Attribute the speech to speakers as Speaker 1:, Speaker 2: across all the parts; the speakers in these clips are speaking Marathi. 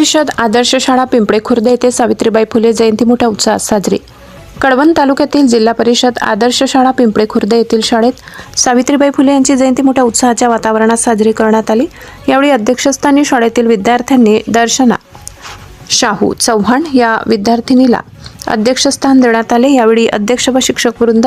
Speaker 1: परिषद आदर्श शाळा पिंपळे खुर्द येथे सावित्रीबाई फुले जयंती मोठ्या उत्साहात साजरी. कळवण तालुक्यातील जिल्हा परिषद आदर्श शाळा पिंपळे खुर्द येथील शाळेत सावित्रीबाई फुले यांची जयंती मोठ्या उत्साहाच्या वातावरणात साजरी करण्यात आली. यावेळी अध्यक्षस्थानी शाळेतील विद्यार्थ्यांनी दर्शना शाहू चव्हाण या विद्यार्थिनीला अध्यक्षस्थान देण्यात आले. यावेळी अध्यक्ष व शिक्षक वृंद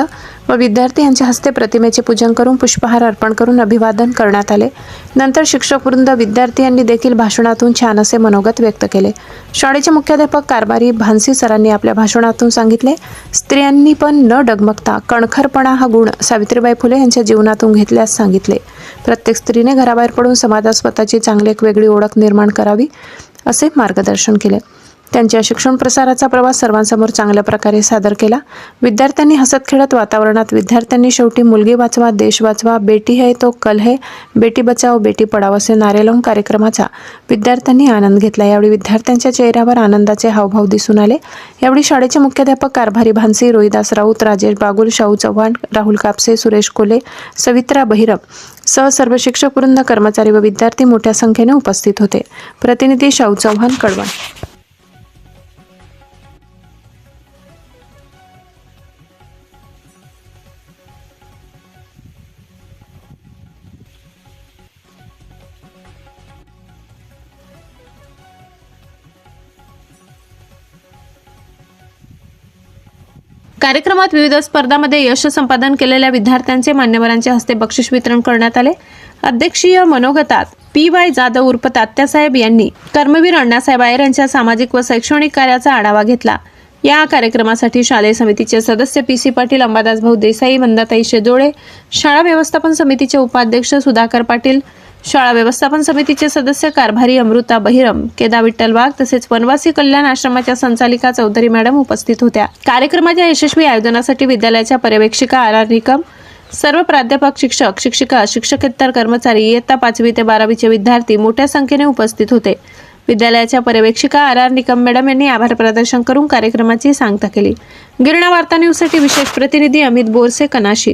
Speaker 1: व विद्यार्थी यांच्या हस्ते प्रतिमेचे पूजन करून पुष्पहार अर्पण करून अभिवादन करण्यात आले. नंतर शिक्षक वृंद विद्यार्थी यांनी देखील भाषणातून छान असे मनोगत व्यक्त केले. शाळेचे मुख्याध्यापक कारभारी भानसी सरांनी आपल्या भाषणातून सांगितले स्त्रियांनी पण न डगमगता कणखरपणा हा गुण सावित्रीबाई फुले यांच्या जीवनातून घेतल्यास सांगितले. प्रत्येक स्त्रीने घराबाहेर पडून समाजात स्वतःची चांगली एक वेगळी ओळख निर्माण करावी असे मार्गदर्शन केले. त्यांच्या शिक्षण प्रसाराचा प्रवास सर्वांसमोर चांगल्या प्रकारे सादर केला. विद्यार्थ्यांनी हसत खेळत वातावरणात विद्यार्थ्यांनी शेवटी मुलगी वाचवा देश वाचवा बेटी है तो कल है बेटी बचाओ बेटी पडाव असे नारे लावून कार्यक्रमाचा विद्यार्थ्यांनी आनंद घेतला. यावेळी विद्यार्थ्यांच्या चेहऱ्यावर आनंदाचे हावभाव दिसून आले. यावेळी शाळेचे मुख्याध्यापक कारभारी भानसी रोहिदास राऊत राजेश बागुल शाहू चव्हाण राहुल कापसे सुरेश कोले सवित्रा बहिरम सह सर्व शिक्षक वृंद कर्मचारी व विद्यार्थी मोठ्या संख्येने उपस्थित होते. प्रतिनिधी शाहू चव्हाण कडवा कार्यक्रमात विविध स्पर्धांमध्ये यश संपादन केलेल्या विद्यार्थ्यांचे मान्यवरांच्या हस्ते बक्षीस वितरण करण्यात आले. अध्यक्षीय मनोगतात पी वाय जाधव उर्फ तात्यासाहेब यांनी कर्मवीर अण्णासाहेब आयर यांच्या सामाजिक व शैक्षणिक कार्याचा आढावा घेतला. या कार्यक्रमासाठी शालेय समितीचे सदस्य पी सी पाटील अंबादास भाऊ देसाई वंदाताई शेजोळे शाळा व्यवस्थापन समितीचे उपाध्यक्ष सुधाकर पाटील शाळा व्यवस्थापन समितीचे सदस्य कारभारी अमृता बहिरम केदा विठ्ठल वाघ तसेच वनवासी कल्याण आश्रमाच्या संचालिका चौधरी मॅडम उपस्थित होत्या. कार्यक्रमाच्या यशस्वी आयोजनासाठी विद्यालयाच्या पर्यवेक्षिका आर आर निकम सर्व प्राध्यापक शिक्षक शिक्षिका शिक्षकेतर कर्मचारी इयत्ता पाचवी ते बारावीचे विद्यार्थी मोठ्या संख्येने उपस्थित होते. विद्यालयाच्या पर्यवेक्षिका आर आर निकम मॅडम यांनी आभार प्रदर्शन करून कार्यक्रमाची सांगता केली. गिरणा वार्ता न्यूजसाठी विशेष प्रतिनिधी अमित बोरसे कनाशी.